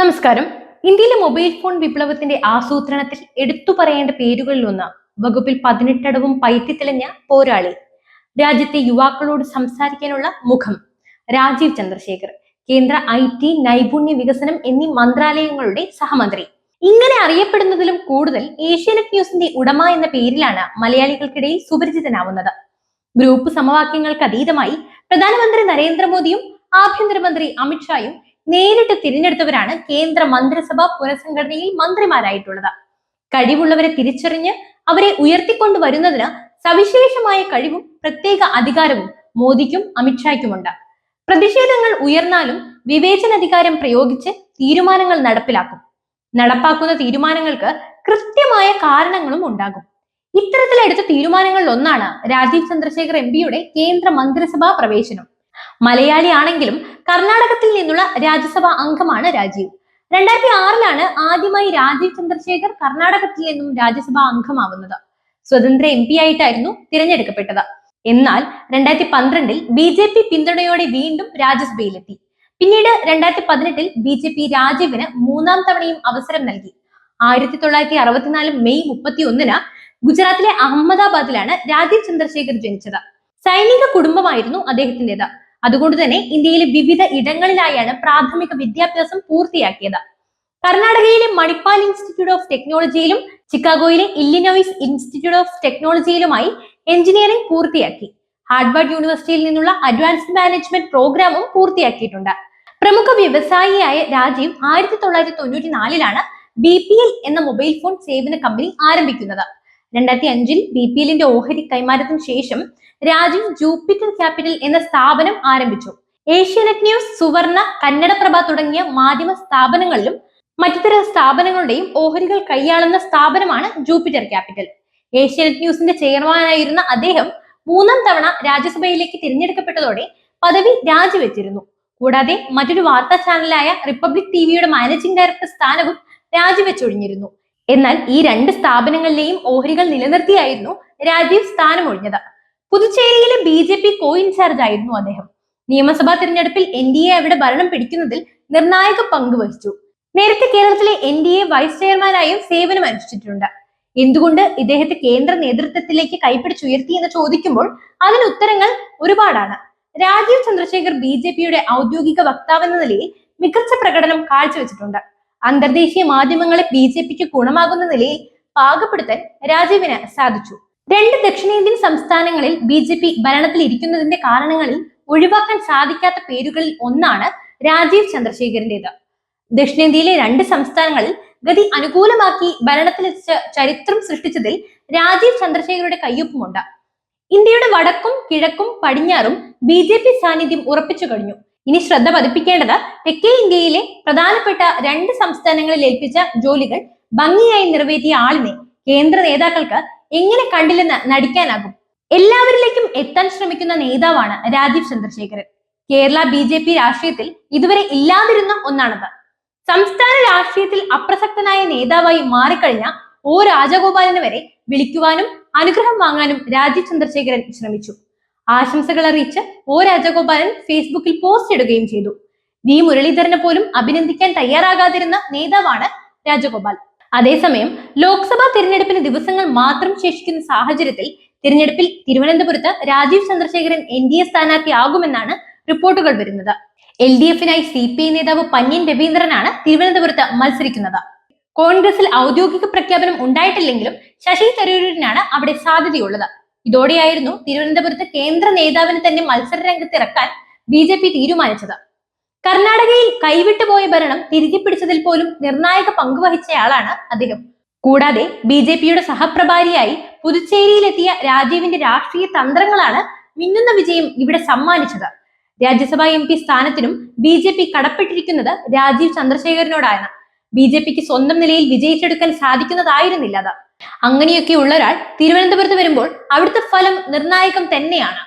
നമസ്കാരം. ഇന്ത്യയിലെ mobile phone വിപ്ലവത്തിന്റെ ആസൂത്രണത്തിൽ എടുത്തു പറയേണ്ട പേരുകളിലൊന്ന് വകുപ്പിൽ പതിനെട്ടടവും പയറ്റിത്തെളിഞ്ഞ പോരാളി. രാജ്യത്തെ യുവാക്കളോട് സംസാരിക്കാനുള്ള മുഖം രാജീവ് ചന്ദ്രശേഖർ കേന്ദ്ര ഐ ടി നൈപുണ്യ വികസനം എന്നീ മന്ത്രാലയങ്ങളുടെ സഹമന്ത്രി. ഇങ്ങനെ അറിയപ്പെടുന്നതിലും കൂടുതൽ ഏഷ്യാനെറ്റ് ന്യൂസിന്റെ ഉടമ എന്ന പേരിലാണ് മലയാളികൾക്കിടയിൽ സുപരിചിതനാവുന്നത്. ഗ്രൂപ്പ് സമവാക്യങ്ങൾക്ക് അതീതമായി പ്രധാനമന്ത്രി നരേന്ദ്രമോദിയും ആഭ്യന്തരമന്ത്രി അമിത്ഷായും നേരിട്ട് തിരഞ്ഞെടുത്തവരാണ് കേന്ദ്ര മന്ത്രിസഭ പുനഃസംഘടനയിൽ മന്ത്രിമാരായിട്ടുള്ളത്. കഴിവുള്ളവരെ തിരിച്ചറിഞ്ഞ് അവരെ ഉയർത്തിക്കൊണ്ടുവരുന്നതിന് സവിശേഷമായ കഴിവും പ്രത്യേക അധികാരവും മോദിക്കും അമിത്ഷായ്ക്കുമുണ്ട്. പ്രതിഷേധങ്ങൾ ഉയർന്നാലും വിവേചനാധികാരം പ്രയോഗിച്ച് തീരുമാനങ്ങൾ നടപ്പിലാക്കും. നടപ്പാക്കുന്ന തീരുമാനങ്ങൾക്ക് കൃത്യമായ കാരണങ്ങളും ഉണ്ടാകും. ഇത്തരത്തിലെടുത്ത തീരുമാനങ്ങളിൽ ഒന്നാണ് രാജീവ് ചന്ദ്രശേഖർ എം പിയുടെ കേന്ദ്ര മന്ത്രിസഭാ പ്രവേശനം. മലയാളി ആണെങ്കിലും കർണാടകത്തിൽ നിന്നുള്ള രാജ്യസഭാ അംഗമാണ് രാജീവ്. രണ്ടായിരത്തി ആറിലാണ് ആദ്യമായി രാജീവ് ചന്ദ്രശേഖർ കർണാടകത്തിൽ നിന്നും രാജ്യസഭാ അംഗമാവുന്നത്. സ്വതന്ത്ര എം പി ആയിട്ടായിരുന്നു തിരഞ്ഞെടുക്കപ്പെട്ടത്. എന്നാൽ രണ്ടായിരത്തി പന്ത്രണ്ടിൽ ബി ജെ പി പിന്തുണയോടെ വീണ്ടും രാജ്യസഭയിലെത്തി. പിന്നീട് രണ്ടായിരത്തി പതിനെട്ടിൽ ബി ജെ പി രാജീവിന് മൂന്നാം തവണയും അവസരം നൽകി. ആയിരത്തി തൊള്ളായിരത്തി അറുപത്തിനാല് മെയ് മുപ്പത്തി ഒന്നിന് ഗുജറാത്തിലെ അഹമ്മദാബാദിലാണ് രാജീവ് ചന്ദ്രശേഖർ ജനിച്ചത്. സൈനിക കുടുംബമായിരുന്നു അദ്ദേഹത്തിന്റെത്. അതുകൊണ്ട് തന്നെ ഇന്ത്യയിലെ വിവിധ ഇടങ്ങളിലായാണ് പ്രാഥമിക വിദ്യാഭ്യാസം പൂർത്തിയാക്കിയത്. കർണാടകയിലെ മണിപ്പാൽ ഇൻസ്റ്റിറ്റ്യൂട്ട് ഓഫ് ടെക്നോളജിയിലും ചിക്കാഗോയിലെ ഇല്ലിനോയിസ് ഇൻസ്റ്റിറ്റ്യൂട്ട് ഓഫ് ടെക്നോളജിയിലുമായി എഞ്ചിനീയറിംഗ് പൂർത്തിയാക്കി. ഹാർഡ്വാർഡ് യൂണിവേഴ്സിറ്റിയിൽ നിന്നുള്ള അഡ്വാൻസ്ഡ് മാനേജ്മെന്റ് പ്രോഗ്രാമും പൂർത്തിയാക്കിയിട്ടുണ്ട്. പ്രമുഖ വ്യവസായിയായ രാജീവ് ആയിരത്തി തൊള്ളായിരത്തി തൊണ്ണൂറ്റി നാലിലാണ് ബി പി എൽ എന്ന മൊബൈൽ ഫോൺ സേവന കമ്പനി ആരംഭിക്കുന്നത്. രണ്ടായിരത്തി അഞ്ചിൽ ബി പി എല്ലിന്റെ ഓഹരി കൈമാറ്റത്തിന് ശേഷം രാജീവ് ജൂപ്പിറ്റർ ക്യാപിറ്റൽ എന്ന സ്ഥാപനം ആരംഭിച്ചു. ഏഷ്യാനെറ്റ് ന്യൂസ് സുവർണ കന്നഡപ്രഭ തുടങ്ങിയ മാധ്യമ സ്ഥാപനങ്ങളിലും മറ്റുതര സ്ഥാപനങ്ങളുടെയും ഓഹരികൾ കൈയാളുന്ന സ്ഥാപനമാണ് ജൂപ്പിറ്റർ ക്യാപിറ്റൽ. ഏഷ്യാനെറ്റ് ന്യൂസിന്റെ ചെയർമാനായിരുന്ന അദ്ദേഹം മൂന്നാം തവണ രാജ്യസഭയിലേക്ക് തിരഞ്ഞെടുക്കപ്പെട്ടതോടെ പദവി രാജിവെച്ചിരുന്നു. കൂടാതെ മറ്റൊരു വാർത്താ ചാനലായ റിപ്പബ്ലിക് ടിവിയുടെ മാനേജിംഗ് ഡയറക്ടർ സ്ഥാനവും രാജിവെച്ചൊഴിഞ്ഞിരുന്നു. എന്നാൽ ഈ രണ്ട് സ്ഥാപനങ്ങളിലെയും ഓഹരികൾ നിലനിർത്തിയായിരുന്നു രാജീവ് സ്ഥാനമൊഴിഞ്ഞത്. പുതുച്ചേരിയിലെ B J P co in charge ആയിരുന്നു അദ്ദേഹം. നിയമസഭാ തിരഞ്ഞെടുപ്പിൽ എൻ ഡി എ അവിടെ ഭരണം പിടിക്കുന്നതിൽ നിർണായക പങ്ക് വഹിച്ചു. നേരത്തെ കേരളത്തിലെ എൻ ഡി എ വൈസ് ചെയർമാനായും സേവനം അനുഷ്ഠിച്ചിട്ടുണ്ട്. എന്തുകൊണ്ട് ഇദ്ദേഹത്തെ കേന്ദ്ര നേതൃത്വത്തിലേക്ക് കൈപ്പിടിച്ചുയർത്തി എന്ന് ചോദിക്കുമ്പോൾ അതിന് ഉത്തരങ്ങൾ ഒരുപാടാണ്. രാജീവ് ചന്ദ്രശേഖർ ബി ജെ പിയുടെ ഔദ്യോഗിക വക്താവെന്ന നിലയിൽ മികച്ച പ്രകടനം കാഴ്ചവെച്ചിട്ടുണ്ട്. അന്തർദേശീയ മാധ്യമങ്ങളെ ബി ജെ പിക്ക് ഗുണമാകുന്ന നിലയിൽ പാകപ്പെടുത്താൻ രാജീവിന് സാധിച്ചു. രണ്ട് ദക്ഷിണേന്ത്യൻ സംസ്ഥാനങ്ങളിൽ ബി ജെ പി ഭരണത്തിൽ ഇരിക്കുന്നതിന്റെ കാരണങ്ങളിൽ ഒഴിവാക്കാൻ സാധിക്കാത്ത പേരുകളിൽ ഒന്നാണ് രാജീവ് ചന്ദ്രശേഖരന്റേത്. ദക്ഷിണേന്ത്യയിലെ രണ്ട് സംസ്ഥാനങ്ങളിൽ ഗതി അനുകൂലമാക്കി ഭരണത്തിൽ ചരിത്രം സൃഷ്ടിച്ചതിൽ രാജീവ് ചന്ദ്രശേഖരുടെ കയ്യൊപ്പുമുണ്ട്. ഇന്ത്യയുടെ വടക്കും കിഴക്കും പടിഞ്ഞാറും ബി ജെ പി സാന്നിധ്യം ഉറപ്പിച്ചു കഴിഞ്ഞു. ഇനി ശ്രദ്ധ പതിപ്പിക്കേണ്ടത് തെക്കേ ഇന്ത്യയിലെ പ്രധാനപ്പെട്ട രണ്ട് സംസ്ഥാനങ്ങളിൽ ഏൽപ്പിച്ച ജോലികൾ ഭംഗിയായി നിറവേറ്റിയ ആളിനെ കേന്ദ്ര നേതാക്കൾക്ക് എങ്ങനെ കണ്ടില്ലെന്ന് നടിക്കാനാകും? എല്ലാവരിലേക്കും എത്താൻ ശ്രമിക്കുന്ന നേതാവാണ് Rajeev Chandrasekharan. Kerala B J P രാഷ്ട്രീയത്തിൽ ഇതുവരെ ഇല്ലാതിരുന്ന ഒന്നാണത്. സംസ്ഥാന രാഷ്ട്രീയത്തിൽ അപ്രസക്തനായ നേതാവായി മാറിക്കഴിഞ്ഞ ഓ രാജഗോപാലിനെ വരെ വിളിക്കുവാനും അനുഗ്രഹം വാങ്ങാനും രാജീവ് ചന്ദ്രശേഖരൻ ശ്രമിച്ചു. ആശംസകൾ അറിയിച്ച് ഓ രാജഗോപാലൻ ഫേസ്ബുക്കിൽ പോസ്റ്റ് ഇടുകയും ചെയ്തു. വി മുരളീധരനെ പോലും അഭിനന്ദിക്കാൻ തയ്യാറാകാതിരുന്ന നേതാവാണ് രാജഗോപാൽ. അതേസമയം ലോക്സഭാ തിരഞ്ഞെടുപ്പിന് ദിവസങ്ങൾ മാത്രം ശേഷിക്കുന്ന സാഹചര്യത്തിൽ തിരഞ്ഞെടുപ്പിൽ തിരുവനന്തപുരത്ത് Rajeev Chandrasekharan N D A സ്ഥാനാർത്ഥിയാകുമെന്നാണ് റിപ്പോർട്ടുകൾ വരുന്നത്. എൽ ഡി എഫിനായി സി പി ഐ നേതാവ് പന്യൻ രവീന്ദ്രനാണ് തിരുവനന്തപുരത്ത് മത്സരിക്കുന്നത്. കോൺഗ്രസിൽ ഔദ്യോഗിക പ്രഖ്യാപനം ഉണ്ടായിട്ടില്ലെങ്കിലും ശശി തരൂരിനാണ് അവിടെ സാധ്യതയുള്ളത്. ഇതോടെയായിരുന്നു തിരുവനന്തപുരത്ത് കേന്ദ്ര നേതാവിനെ തന്നെ മത്സര രംഗത്തിറക്കാൻ ബി ജെ പി തീരുമാനിച്ചത്. കർണാടകയിൽ കൈവിട്ടുപോയ ഭരണം തിരികെ പിടിച്ചതിൽ പോലും നിർണായക പങ്കുവഹിച്ചയാളാണ് അദ്ദേഹം. കൂടാതെ ബി ജെ പിയുടെ സഹപ്രഭാരിയായി പുതുച്ചേരിയിലെത്തിയ രാജീവിന്റെ രാഷ്ട്രീയ തന്ത്രങ്ങളാണ് മിന്നുന്ന വിജയം ഇവിടെ സമ്മാനിച്ചത്. രാജ്യസഭാ എം പി സ്ഥാനത്തിനും ബി ജെ പി കടപ്പെട്ടിരിക്കുന്നത് രാജീവ് ചന്ദ്രശേഖരനോടാണ്. ബി ജെ പിക്ക് സ്വന്തം നിലയിൽ വിജയിച്ചെടുക്കാൻ സാധിക്കുന്നതായിരുന്നില്ല അത്. അങ്ങനെയൊക്കെ ഉള്ള ഒരാൾ തിരുവനന്തപുരത്ത് വരുമ്പോൾ അവിടുത്തെ ഫലം നിർണായകം തന്നെയാണ്.